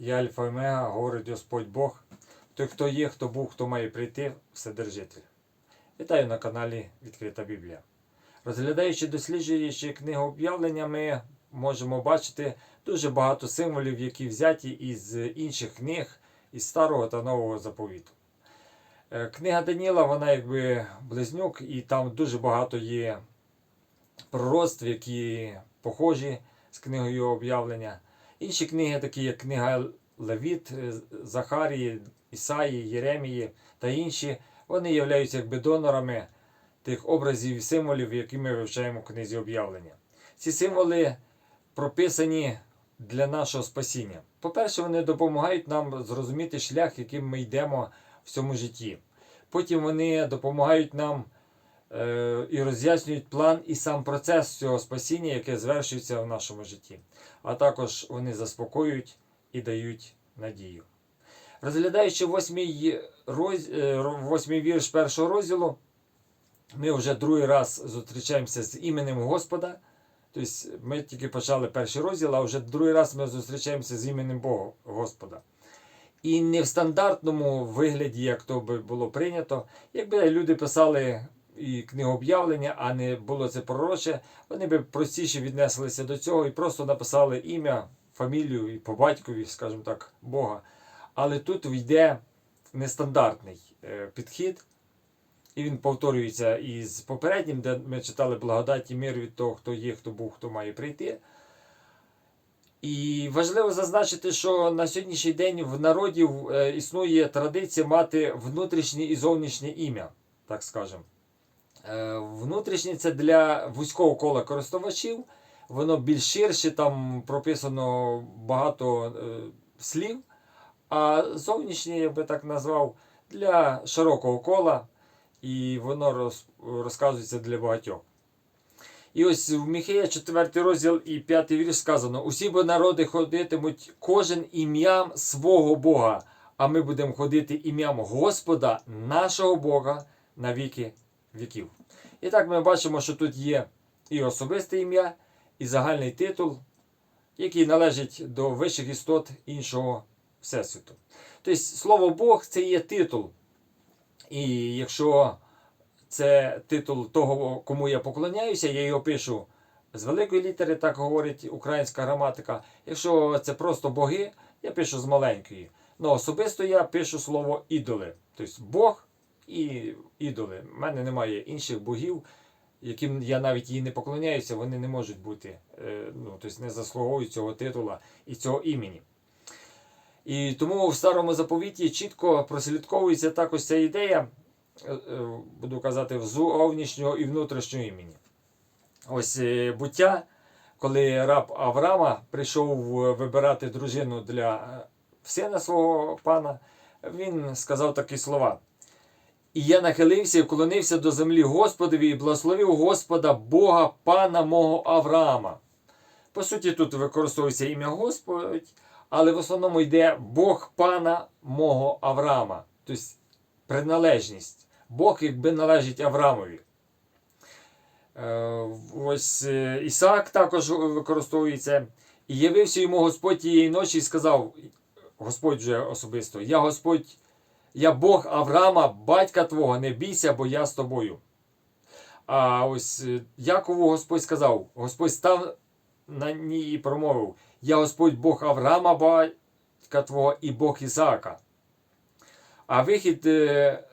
Я Альфа Омега, говорить Господь Бог. Той, хто є, хто був, хто має прийти, Вседержитель. Вітаю на каналі Відкрита Біблія. Розглядаючи, досліджуючи книгу об'явлення, ми можемо бачити дуже багато символів, які взяті із інших книг із Старого та Нового заповіту. Е, Книга Даніла, вона якби близнюк, і там дуже багато є пророцтв, які похожі з книгою об'явлення. Інші книги, такі як книга Левіт, е, Захарії, Ісаї, Єремії та інші, вони являються якби донорами тих образів і символів, які ми вивчаємо в книзі об'явлення. Ці символи прописані для нашого спасіння. По-перше, вони допомагають нам зрозуміти шлях, яким ми йдемо в цьому житті. Потім вони допомагають нам і роз'яснюють план і сам процес цього спасіння, яке звершується в нашому житті. А також вони заспокоюють і дають надію. Розглядаючи восьмий, роз, е, восьмий вірш першого розділу, ми вже другий раз зустрічаємося з іменем Господа. Тобто ми тільки почали перший розділ, а вже другий раз ми зустрічаємося з іменем Бога Господа. І не в стандартному вигляді, як то би було прийнято. Якби люди писали і книгу об'явлення, а не було це пророче, вони би простіше віднеслися до цього і просто написали ім'я, фамілію і по батькові, скажімо так, Бога. Але тут йде нестандартний е, підхід, і він повторюється із попереднім, де ми читали благодать і мир від того, хто є, хто був, хто має прийти. І важливо зазначити, що на сьогоднішній день в народів е, існує традиція мати внутрішнє і зовнішнє ім'я, так скажемо. Е, Внутрішнє це для вузького кола користувачів, воно більш ширше, там прописано багато е, слів. А зовнішнє, я би так назвав, для широкого кола, і воно роз, розказується для багатьох. І ось в Міхея 4 розділ і 5 вірш сказано: усі бо народи ходитимуть кожен ім'ям свого Бога, а ми будемо ходити ім'ям Господа, нашого Бога, на віки віків. І так ми бачимо, що тут є і особисте ім'я, і загальний титул, який належить до вищих істот іншого всесвіту. Тобто, слово Бог це є титул. І якщо це титул того, кому я поклоняюся, я його пишу з великої літери, так говорить українська граматика. Якщо це просто боги, я пишу з маленької. Ну особисто я пишу слово ідоли. Тобто Бог і ідоли. У мене немає інших богів, яким я навіть і не поклоняюся, вони не можуть бути, е, ну, тобто не заслуговують цього титула і цього імені. І тому в старому заповіті чітко прослідковується також ця ідея, е, е, буду казати, зовнішнього і внутрішнього імені. Ось буття, коли раб Авраама прийшов вибирати дружину для сина свого пана, він сказав такі слова. І я нахилився і вклонився до землі Господові і благословив Господа Бога пана мого Авраама. По суті, тут використовується ім'я Господь, але в основному йде Бог пана мого Авраама. Тобто приналежність. Бог якби належить Авраамові. Е, Ось е, Ісаак також використовується. І явився йому Господь тієї ночі і сказав, Господь вже особисто, я Господь, я Бог Авраама, батька твого, не бійся, бо я з тобою. А ось е, Якову Господь сказав, Господь став на ній і промовив: Я Господь Бог Авраама, батька твого, і Бог Ісаака. А вихід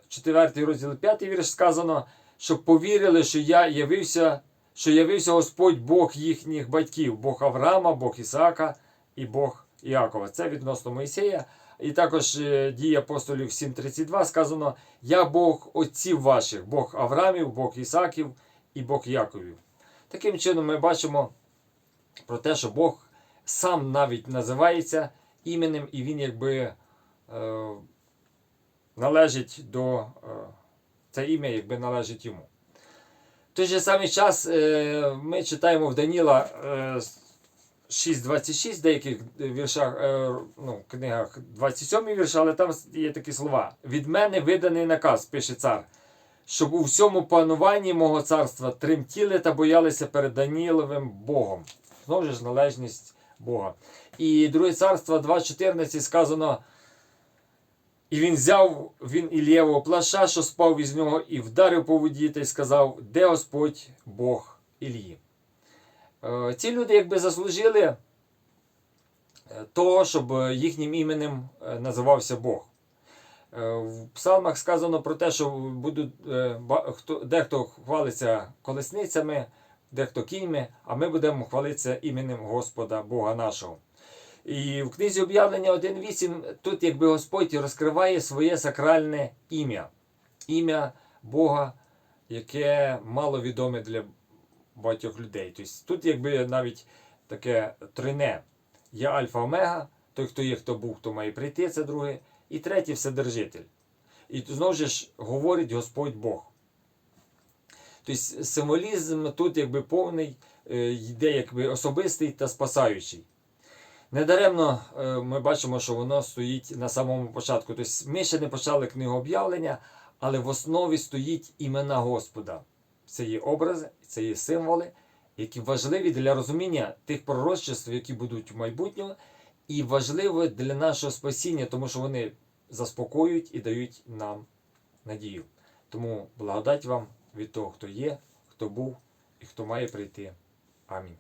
4 розділ 5 вірш сказано, щоб повірили, що я явився, що явився Господь Бог їхніх батьків, Бог Авраама, Бог Ісаака і Бог Іакова. Це відносно Моїсея. І також е, дії апостолів 7.32 сказано: Я Бог отців ваших, Бог Авраамів, Бог Ісаків і Бог Яковів. Таким чином ми бачимо про те, що Бог сам навіть називається іменем, і він якби е, належить до е, це ім'я, якби належить йому. В той же самий час е, ми читаємо в Даніла е, 6.26 в деяких віршах, е, ну, книгах 27 вірш, але там є такі слова. Від мене виданий наказ, пише цар, щоб у всьому пануванні мого царства тремтіли та боялися перед Даніловим Богом. Знову ж належність Бога. І друге царство 2.14 сказано. І він взяв він Ілєвого плаща, що спав із нього, і вдарив по воді та й сказав, де Господь Бог Ілії. Е, Ці люди якби заслужили е, того, щоб їхнім іменем е, називався Бог. В псалмах сказано про те, що будуть, дехто хвалиться колесницями, дехто кіньми, а ми будемо хвалитися іменем Господа Бога нашого. І в книзі об'явлення 1.8 тут якби Господь розкриває своє сакральне ім'я. Ім'я Бога, яке мало відоме для багатьох людей. Тобто тут якби навіть таке трине. Я Альфа Омега, той, хто є, хто був, хто має прийти, це друге. І третє Вседержитель. І знову ж говорить Господь Бог. Тобто символізм тут якби повний, е, йде якби особистий та спасаючий. Недаремно е, ми бачимо, що воно стоїть на самому початку. Тобто ми ще не почали книгу об'явлення, але в основі стоїть імена Господа. Це є образи, це є символи, які важливі для розуміння тих пророчеств, які будуть в майбутньому, і важливі для нашого спасіння, тому що вони заспокоюють і дають нам надію. Тому благодать вам від того, хто є, хто був і хто має прийти. Амінь.